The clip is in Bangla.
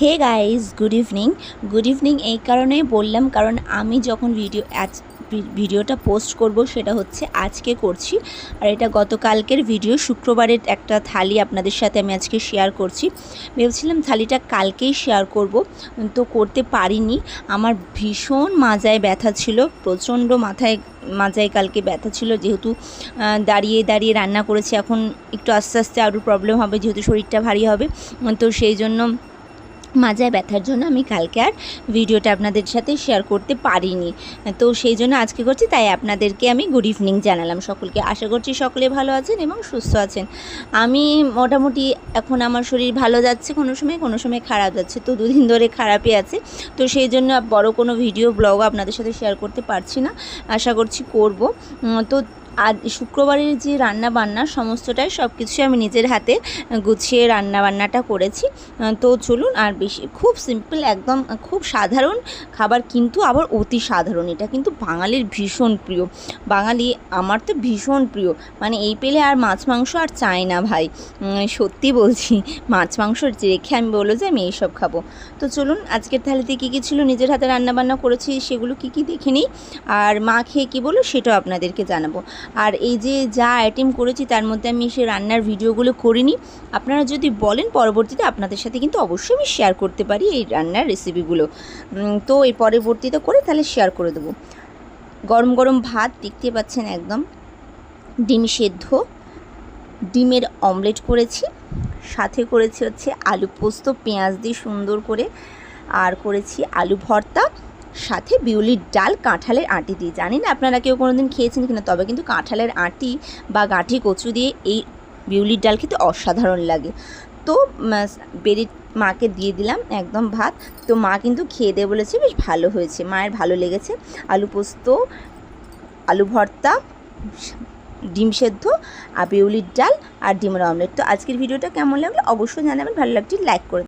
Hey guys good evening good evening এই কারণেই বললাম, কারণ আমি যখন ভিডিও আজ ভিডিওটা পোস্ট করব সেটা হচ্ছে আজকে করছি। আর এটা গতকালকের ভিডিও শুক্রবারের একটা থালি আপনাদের সাথে আমি আজকে শেয়ার করছি। ভেবেছিলাম থালিটা কালকেই শেয়ার করব, তো করতে পারিনি। আমার ভীষণ মাজায় ব্যথা ছিল, প্রচণ্ড মাথায়, মাজায় কালকে ব্যথা ছিল, যেহেতু দাঁড়িয়ে দাঁড়িয়ে রান্না করেছি, এখন একটু আস্তে আস্তে আরও প্রবলেম হবে, যেহেতু শরীরটা ভারী হবে, তো সেই জন্য মাজায় ব্যথার জন্য আমি কালকে আর ভিডিওটা আপনাদের সাথে শেয়ার করতে পারিনি। তো সেই জন্য আজকে করছি, তাই আপনাদেরকে আমি গুড ইভিনিং জানালাম সকলকে। আশা করছি সকলে ভালো আছেন এবং সুস্থ আছেন। আমি মোটামুটি এখন আমার শরীর ভালো যাচ্ছে কোনো সময় কোনো সময় খারাপ যাচ্ছে, তো দুদিন ধরে খারাপই আছে। তো সেই জন্য বড় কোনো ভিডিও ব্লগ আপনাদের সাথে শেয়ার করতে পারছি না। আশা করছি করব। তো আজ শুক্রবারের যে রান্না বান্না সমস্তটাই সব কিছুই আমি নিজের হাতে গুছিয়ে রান্না বান্নাটা করেছি তো চলুন আর বেশি, খুব সিম্পল একদম খুব সাধারণ খাবার কিন্তু আবার অতি সাধারণ। এটা কিন্তু বাঙালির ভীষণ প্রিয়। বাঙালি আমার তো ভীষণ প্রিয়। মানে এই পেলে আর মাছ, মাংস আর চাই না ভাই। সত্যি বলছি, মাছ, মাংস রেখে আমি বলল যে আমি এইসব খাব। তো চলুন, আজকের থালিতে কী কী ছিল? নিজের হাতে রান্না বান্না করেছি, সেগুলো কী কী দেখে নিই। আর মা খেয়ে কী বলো সেটাও আপনাদেরকে জানাব। আর এই যে যা আইটেম করেছি তার মধ্যে আমি সে রান্নার ভিডিওগুলো করিনি। আপনারা যদি বলেন পরবর্তীতে আপনাদের সাথে কিন্তু অবশ্যই আমি শেয়ার করতে পারি এই রান্নার রেসিপিগুলো তো এই পরবর্তীতে করে তাহলে শেয়ার করে দেবো। গরম গরম ভাত দেখতে পাচ্ছেন একদম। ডিম সেদ্ধ। ডিমের অমলেট করেছি। সাথে করেছি হচ্ছে আলু পোস্ত, পেঁয়াজ দিয়ে সুন্দর করে আর করেছি আলু ভর্তা। সাথে বিউলির ডাল কাঁঠালের আঁটি দিয়ে। জানি না আপনারা কেউ কোনো দিন খেয়েছেন কিনা? তবে কিন্তু কাঁঠালের আঁটি বা গাঁঠি কচু দিয়ে এই বিউলির ডাল খেতে অসাধারণ লাগে। তো বেরি মাকে দিয়ে দিলাম একদম ভাত। তো মা কিন্তু খেয়ে দিয়ে বলেছে, বেশ ভালো হয়েছে, মায়ের ভালো লেগেছে। আলু পোস্ত, আলু ভর্তা, ডিম সেদ্ধ, আর বিউলির ডাল আর ডিমের অমলেট তো আজকের ভিডিওটা কেমন লাগল? অবশ্যই জানাবেন। ভালো লাগছে লাইক করে